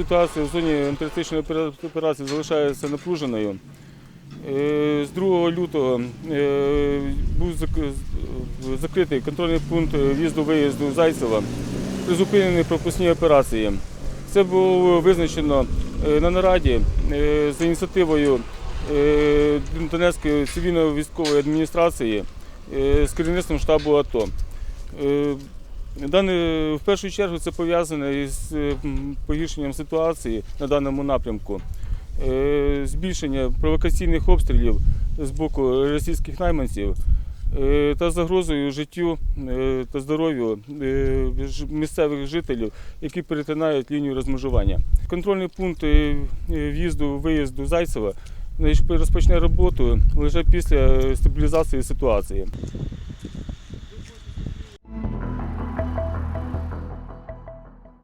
ситуація в зоні антитерористичної операції залишається напруженою. Е, З 2 лютого е, був закритий контрольний пункт в'їзду-виїзду Зайцева, призупинені пропускні операції. Це було визначено е, на нараді за ініціативою Донецької цивільно-військової адміністрації з керівництвом штабу АТО. Дане, в першу чергу це пов'язане із е, погіршенням ситуації на даному напрямку, Е, збільшення провокаційних обстрілів з боку російських найманців е, та загрозою життю та здоров'ю місцевих жителів, які перетинають лінію розмежування. Контрольний пункт е, в'їзду-виїзду Зайцева розпочне роботу лише після стабілізації ситуації.